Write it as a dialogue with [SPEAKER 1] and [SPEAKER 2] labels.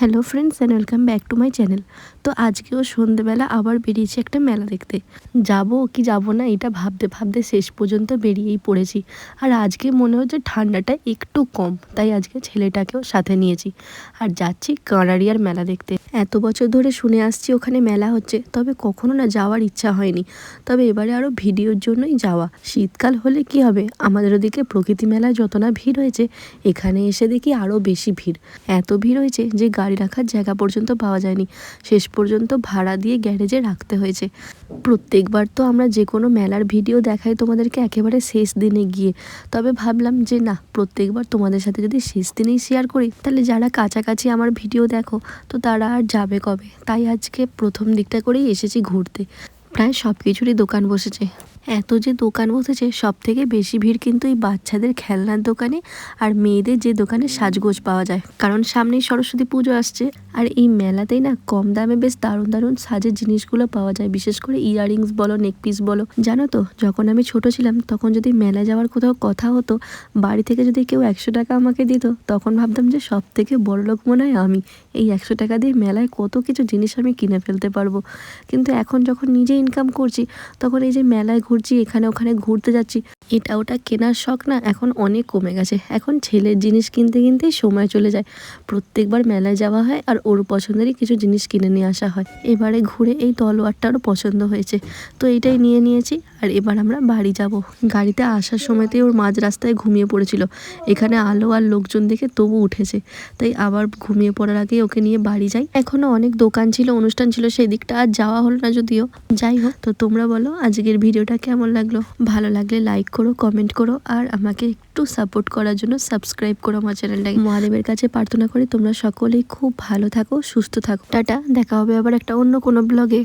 [SPEAKER 1] Hello friends and welcome back to my channel তো আজকেও সন্ধেবেলা আবার বেরিয়েছি একটা মেলা দেখতে। যাব কি যাব না এটা ভাবতে ভাবতে শেষ পর্যন্ত বেরিয়েই পড়েছি। আর আজকে মনে হচ্ছে ঠান্ডাটা একটু কম, তাই আজকে ছেলেটাকেও সাথে নিয়েছি। আর যাচ্ছি কাঁড়ারিয়ার মেলা দেখতে। এত বছর ধরে শুনে আসছি ওখানে মেলা হচ্ছে, তবে কখনো না যাওয়ার ইচ্ছা হয়নি। তবে এবারে আরও ভিডিওর জন্যই যাওয়া। শীতকাল হলে কি হবে? আমাদের ওদিকে প্রকৃতি মেলায় যত না ভিড় হয়েছে, এখানে এসে দেখি আরও বেশি ভিড়। এত ভিড় হয়েছে যে গাড়ি রাখার জায়গা পর্যন্ত পাওয়া যায়নি। শেষ পর্যন্ত ভাড়া দিয়ে গ্যারেজে রাখতে হয়েছে। প্রত্যেকবার তো আমরা যে কোনো মেলার ভিডিও দেখাই তোমাদেরকে একেবারে শেষ দিনে গিয়ে। তবে ভাবলাম যে না, প্রত্যেকবার তোমাদের সাথে যদি শেষ দিনেই শেয়ার করি, তাহলে যারা কাছাকাছি আমার ভিডিও দেখো, তো তারা আর যাবে কবে? তাই আজকে প্রথম দিকটা করেই এসেছি ঘুরতে। প্রায় সব কিছুরই দোকান বসেছে। এত যে দোকান বসেছে সব থেকে বেশি ভিড় কিন্তু এই বাচ্চাদের খেলনার দোকানে আর মেয়েদের যে দোকানে সাজগোজ পাওয়া যায়। কারণ সামনেই সরস্বতী পুজো আসছে আর এই মেলাতেই না কম দামে বেশ দারুণ দারুণ সাজের জিনিসগুলো পাওয়া যায়। বিশেষ করে ইয়াররিংস বলো নেকপিস বলো। জানো তো, যখন আমি ছোট ছিলাম, তখন যদি মেলা যাওয়ার কোথাও কথা হতো, বাড়ি থেকে যদি কেউ একশো টাকা আমাকে দিত, তখন ভাবতাম যে সব থেকে বড় লোক মনে হয় আমি। এই একশো টাকা দিয়ে মেলায় কত কিছু জিনিস আমি কিনে ফেলতে পারব। কিন্তু এখন যখন নিজে ইনকাম করছি, তখন এই যে মেলায় ঘুরছি এখানে ওখানে ঘুরতে যাচ্ছি। এটা ওটা কেনার শখ না এখন অনেক কমে গেছে। এখন ছেলের জিনিস কিনতে কিনতেই সময় চলে যায়। প্রত্যেকবার মেলায় যাওয়া হয় আর ওর পছন্দেরই কিছু জিনিস কিনে নিয়ে আসা হয়। এবারে ঘুরে এই তলোয়ারটারও পছন্দ হয়েছে। তো এটাই নিয়ে নিয়েছি আর এবার আমরা বাড়ি যাব। গাড়িতে আসার সময়তেই ওর মাঝ রাস্তায় ঘুমিয়ে পড়েছিল। এখানে আলো আর লোকজন দেখে তবু উঠেছে। তাই আবার ঘুমিয়ে পড়ার আগে ওকে নিয়ে বাড়ি যাই। এখনও অনেক দোকান ছিল, অনুষ্ঠান ছিল, সেই দিকটা আর যাওয়া হলো না যদিও। যাই হোক, তো তোমরা বলো আজকের ভিডিওটা কেমন লাগল? ভালো লাগলে লাইক করো কমেন্ট করো আর আমাকে একটু সাপোর্ট করার জন্য সাবস্ক্রাইব করো আমার চ্যানেলটাকে মহাদেবের কাছে প্রার্থনা করি তোমরা সকলেই খুব ভালো থাকো, সুস্থ থাকো। টাটা, দেখা হবে আবার একটা অন্য কোনো ব্লগে